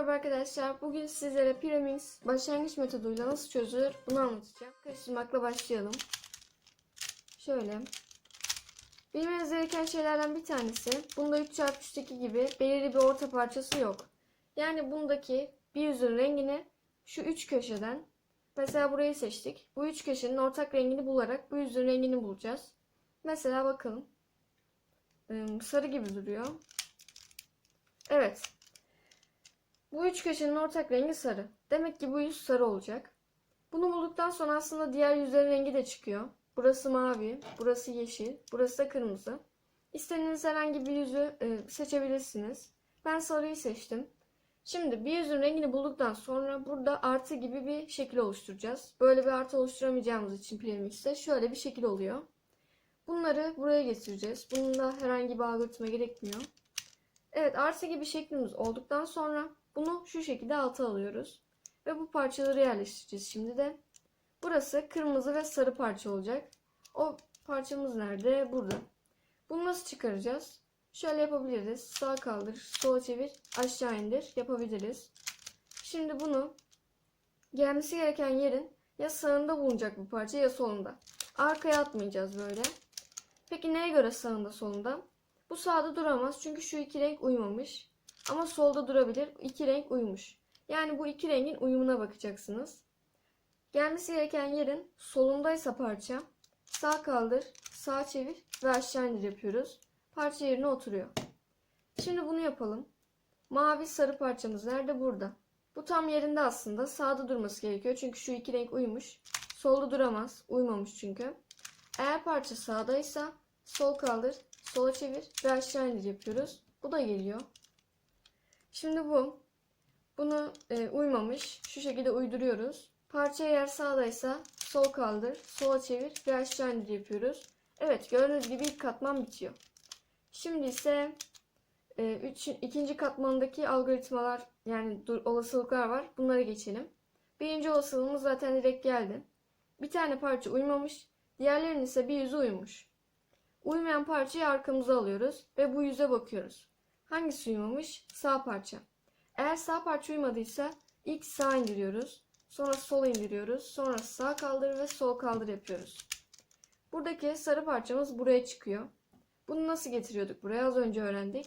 merhaba arkadaşlar. Bugün sizlere Pyraminx başlangıç metoduyla nasıl çözülür bunu anlatacağım. Karıştırmakla başlayalım. Şöyle. Bilmeniz gereken şeylerden bir tanesi. Bunda 3 çarpı 3'teki gibi belirli bir orta parçası yok. Yani bundaki bir yüzün rengini şu üç köşeden mesela burayı seçtik. Bu üç köşenin ortak rengini bularak bu yüzün rengini bulacağız. Mesela bakalım. Ee, Sarı gibi duruyor. Evet. Bu üç köşenin ortak rengi sarı. Demek ki bu yüz sarı olacak. Bunu bulduktan sonra aslında diğer yüzlerin rengi de çıkıyor. Burası mavi, burası yeşil, burası da kırmızı. İstediğiniz herhangi bir yüzü e, seçebilirsiniz. Ben sarıyı seçtim. Şimdi bir yüzün rengini bulduktan sonra burada artı gibi bir şekil oluşturacağız. Böyle bir artı oluşturamayacağımız için Premix'te şöyle bir şekil oluyor. Bunları buraya getireceğiz. Bunun da herhangi bir algoritma gerekmiyor. Evet artı gibi şeklimiz olduktan sonra bunu şu şekilde alta alıyoruz. Ve bu parçaları yerleştireceğiz şimdi de. Burası kırmızı ve sarı parça olacak. O parçamız nerede? Burada. Bunu nasıl çıkaracağız? Şöyle yapabiliriz. Sağ kaldır, sola çevir, aşağı indir yapabiliriz. Şimdi bunu gelmesi gereken yerin ya sağında bulunacak bu parça ya solunda. Arkaya atmayacağız böyle. Peki neye göre sağında solunda? Bu sağda duramaz çünkü şu iki renk uymamış. Ama solda durabilir. İki renk uymuş. Yani bu iki rengin uyumuna bakacaksınız. Gelmesi gereken yerin solundaysa parça sağ kaldır, sağ çevir ve aşağı indir yapıyoruz. Parça yerine oturuyor. Şimdi bunu yapalım. Mavi sarı parçamız nerede? Burada. Bu tam yerinde aslında. Sağda durması gerekiyor. Çünkü şu iki renk uymuş. Solda duramaz. Uymamış çünkü. Eğer parça sağdaysa sol kaldır, sola çevir ve aşağı indir yapıyoruz. Bu da geliyor. Şimdi bu. Bunu e, uymamış. Şu şekilde uyduruyoruz. Parça eğer sağdaysa sol kaldır, sola çevir ve aşağı indir yapıyoruz. Evet gördüğünüz gibi ilk katman bitiyor. Şimdi ise e, üç, ikinci katmandaki algoritmalar yani dur, olasılıklar var. Bunlara geçelim. Birinci olasılığımız zaten direkt geldi. Bir tane parça uymamış. Diğerlerinin ise bir yüzü uymuş. Uymayan parçayı arkamıza alıyoruz ve bu yüze bakıyoruz. Hangisi uymamış? Sağ parça. Eğer sağ parça uymadıysa ilk sağ indiriyoruz. Sonra sol indiriyoruz. Sonra sağ kaldır ve sol kaldır yapıyoruz. Buradaki sarı parçamız buraya çıkıyor. Bunu nasıl getiriyorduk buraya az önce öğrendik.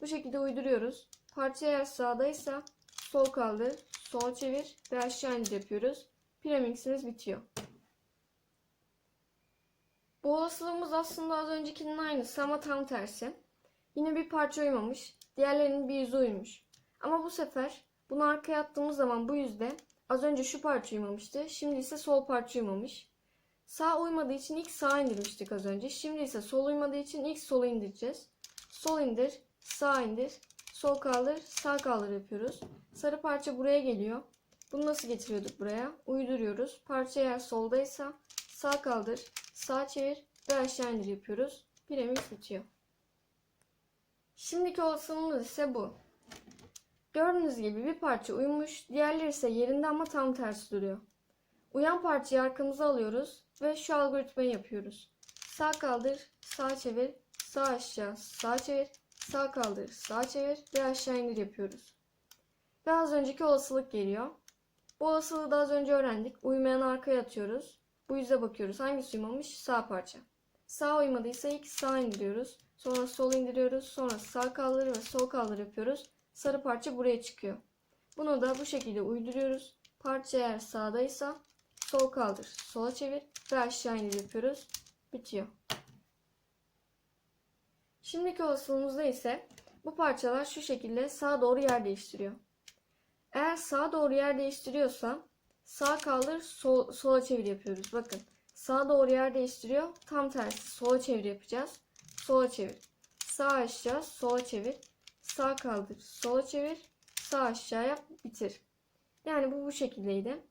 Bu şekilde uyduruyoruz. Parça eğer sağdaysa sol kaldır, sol çevir ve aşağı indir yapıyoruz. Piramiximiz bitiyor. Bu olasılığımız aslında az öncekinin aynısı ama tam tersi. Yine bir parça uymamış, diğerlerinin bir yüzü uymuş. Ama bu sefer bunu arkaya attığımız zaman bu yüzde az önce şu parça uymamıştı, şimdi ise sol parça uymamış. Sağ uymadığı için ilk sağ indirmiştik az önce. Şimdi ise sol uymadığı için ilk solu indireceğiz. Sol indir, sağ indir, sol kaldır, sağ kaldır yapıyoruz. Sarı parça buraya geliyor. Bunu nasıl getiriyorduk buraya? Uyduruyoruz. Parça eğer soldaysa sağ kaldır, sağ çevir ve aşağı indir yapıyoruz. Piramit bitiyor. Şimdiki olasılığımız ise bu. Gördüğünüz gibi bir parça uymuş, diğerleri ise yerinde ama tam tersi duruyor. Uyan parçayı arkamıza alıyoruz ve şu algoritmayı yapıyoruz. Sağ kaldır, sağ çevir, sağ aşağı, sağ çevir, sağ kaldır, sağ çevir ve aşağı indir yapıyoruz. Ve az önceki olasılık geliyor. Bu olasılığı da az önce öğrendik. Uymayanı arkaya atıyoruz. Bu yüze bakıyoruz. Hangisi uymamış? Sağ parça. Sağ uymadıysa ilk sağ indiriyoruz. Sonra sol indiriyoruz. Sonra sağ kaldır ve sol kaldır yapıyoruz. Sarı parça buraya çıkıyor. Bunu da bu şekilde uyduruyoruz. Parça eğer sağdaysa sol kaldır, sola çevir ve aşağı indir yapıyoruz. Bitiyor. Şimdiki olasılığımızda ise bu parçalar şu şekilde sağa doğru yer değiştiriyor. Eğer sağa doğru yer değiştiriyorsa sağ kaldır, sol, sola çevir yapıyoruz. Bakın sağa doğru yer değiştiriyor. Tam tersi sola çevir yapacağız. Sola çevir. Sağ aşağı, sola çevir. Sağ kaldır, sola çevir. Sağ aşağı yap, bitir. Yani bu bu şekildeydi.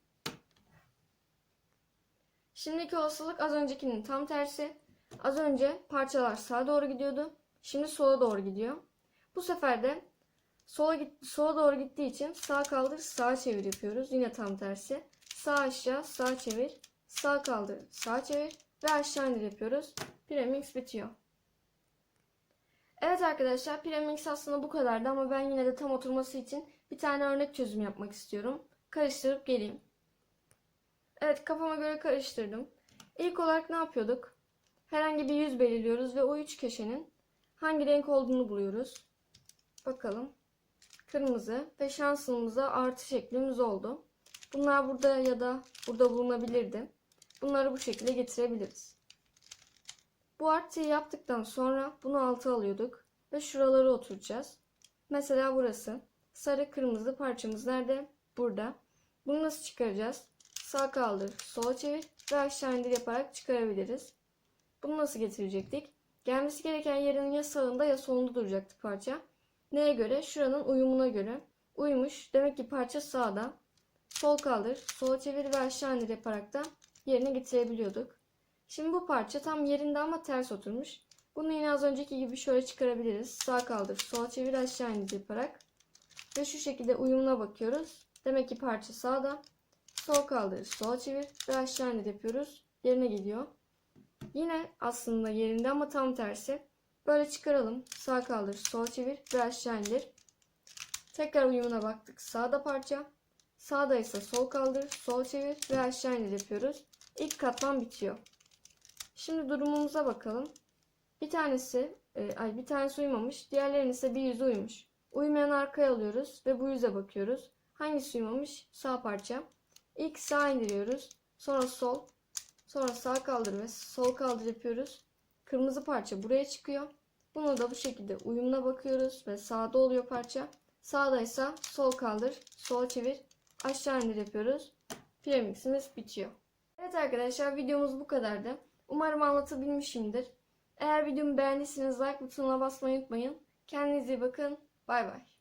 Şimdiki olasılık az öncekinin tam tersi. Az önce parçalar sağa doğru gidiyordu. Şimdi sola doğru gidiyor. Bu sefer de sola, git, sola doğru gittiği için sağ kaldır sağa çevir yapıyoruz. Yine tam tersi. Sağ aşağı sağ çevir. Sağ kaldır sağ çevir. Ve aşağı indir yapıyoruz. Piramix bitiyor. Evet arkadaşlar Piramix aslında bu kadardı ama ben yine de tam oturması için bir tane örnek çözüm yapmak istiyorum. Karıştırıp geleyim. Evet kafama göre karıştırdım. İlk olarak ne yapıyorduk? Herhangi bir yüz belirliyoruz ve o üç köşenin hangi renk olduğunu buluyoruz. Bakalım. Kırmızı ve şansımıza artı şeklimiz oldu. Bunlar burada ya da burada bulunabilirdi. Bunları bu şekilde getirebiliriz. Bu artıyı yaptıktan sonra bunu alta alıyorduk ve şuraları oturacağız. Mesela burası. Sarı kırmızı parçamız nerede? Burada. Bunu nasıl çıkaracağız? Sağ kaldır, sola çevir ve aşağı indir yaparak çıkarabiliriz. Bunu nasıl getirecektik? Gelmesi gereken yerin ya sağında ya solunda duracaktı parça. Neye göre? Şuranın uyumuna göre. Uymuş. Demek ki parça sağda. Sol kaldır, sola çevir ve aşağı indir yaparak da yerine getirebiliyorduk. Şimdi bu parça tam yerinde ama ters oturmuş. Bunu yine az önceki gibi şöyle çıkarabiliriz. Sağ kaldır, sola çevir, aşağı indir yaparak. Ve şu şekilde uyumuna bakıyoruz. Demek ki parça sağda. Sol kaldır, sola çevir ve aşağı indir yapıyoruz. Yerine gidiyor. Yine aslında yerinde ama tam tersi. Böyle çıkaralım. Sağ kaldır, sola çevir ve aşağı indir. Tekrar uyumuna baktık. Sağda parça. Sağda ise sol kaldır, sol çevir ve aşağı indir yapıyoruz. İlk katman bitiyor. Şimdi durumumuza bakalım. Bir tanesi, e, ay bir tanesi uymamış, diğerlerinin ise bir yüzü uymuş. Uymayan arkaya alıyoruz ve bu yüze bakıyoruz. Hangisi uymamış? Sağ parça. İlk sağ indiriyoruz. Sonra sol. Sonra sağ kaldır ve sol kaldır yapıyoruz. Kırmızı parça buraya çıkıyor. Bunu da bu şekilde uyumuna bakıyoruz ve sağda oluyor parça. Sağdaysa sol kaldır, sol çevir, aşağı indir yapıyoruz. Piramiximiz bitiyor. Evet arkadaşlar videomuz bu kadardı. Umarım anlatabilmişimdir. Eğer videomu beğendiyseniz like butonuna basmayı unutmayın. Kendinize iyi bakın. Bay bay.